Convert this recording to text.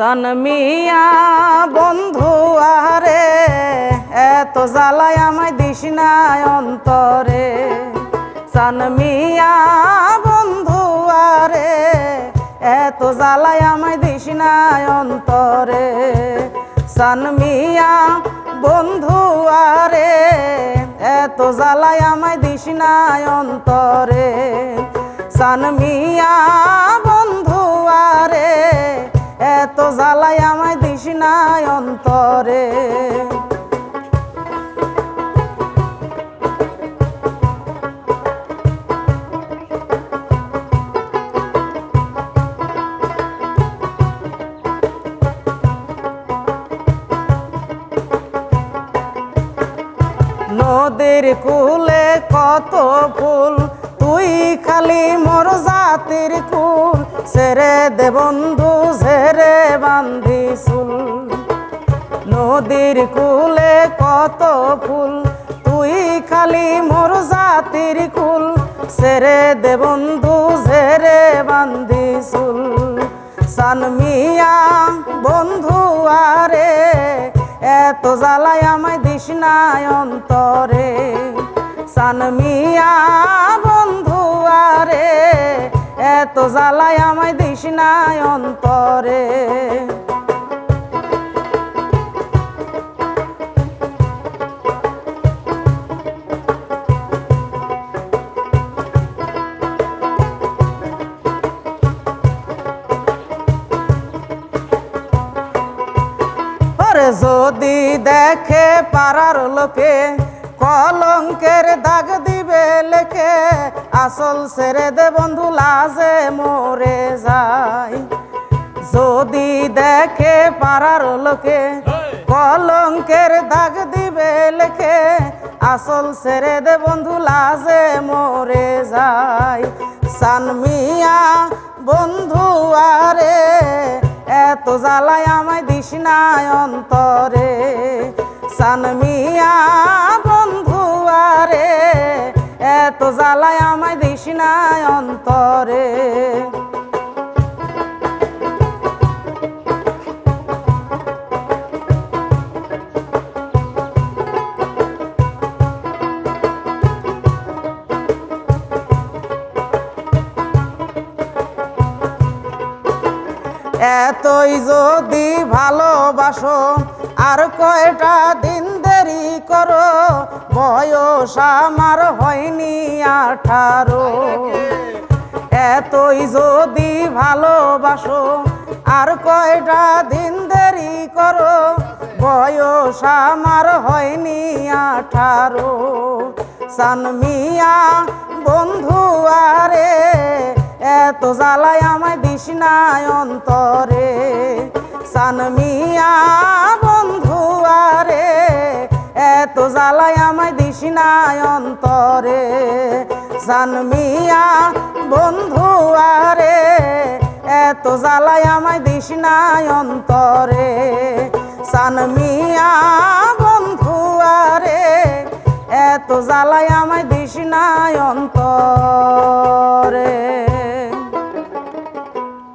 সনমিয়া বন্ধু আরে, এত জ্বালায় আমায় দিস না অন্তরে। সনমিয়া বন্ধু আরে, এত জ্বালায় আমায় দিস না অন্তরে। সনমিয়া বন্ধু আরে, এত জ্বালায় আমায় দিস না অন্তরে। সানমিয়া বন্ধু নদীর কুলে কত ফুল? তুই খালি মোর জাতির কুল। সেরে দে বন্ধু সেরে বান্ধি চুল। নদীর কুলে কত ফুল? তুই খালি মোর জাতির কুল। সেরে দে বন্ধু সেরে বান্ধি চুল। সানমিয়া বন্ধু আরে, এত জ্বালায় আমায় অন্তরে। সানমিয়া বন্ধু আরে এত জ্বালায় আমায় দিস না অন্তরে। যদি দেখে পাড়ার লোকে কলঙ্কের দাগ দিবে লেখে, আসল সেরে দে বন্ধু লাজে মরে যায়। যদি দেখে পাড়ার লোকে কলঙ্কের দাগ দিবে লেখে, আসল সেরে দে বন্ধু লাজে মরে যায়। সানমিয়া বন্ধু জ্বালায় আমায় দিস না অন্তরে সানমিয়া বন্ধু আরে এত জ্বালায় আমায় দিস এতই যদি ভালোবাসো, আর কয়টা দিন দেরি করো? বয়স আমার হয়নি আঠারো। এতই যদি ভালোবাসো, আর কয়টা দিন দেরি করো? বয়স আমার হয়নি আঠারো। সানমিয়া, বন্ধু আরে, এত জ্বালায় তৃষ্ণায় অন্তরে সানমিয়া বন্ধু আরে, এত জ্বালায় আমায় দিশনায় অন্তরে। সানমিয়া বন্ধু আরে, এত জ্বালায় আমায় দিশনায় অন্তরে। সানমিয়া বন্ধু আরে, এত জ্বালায় আমায় দিশনায় অন্তর।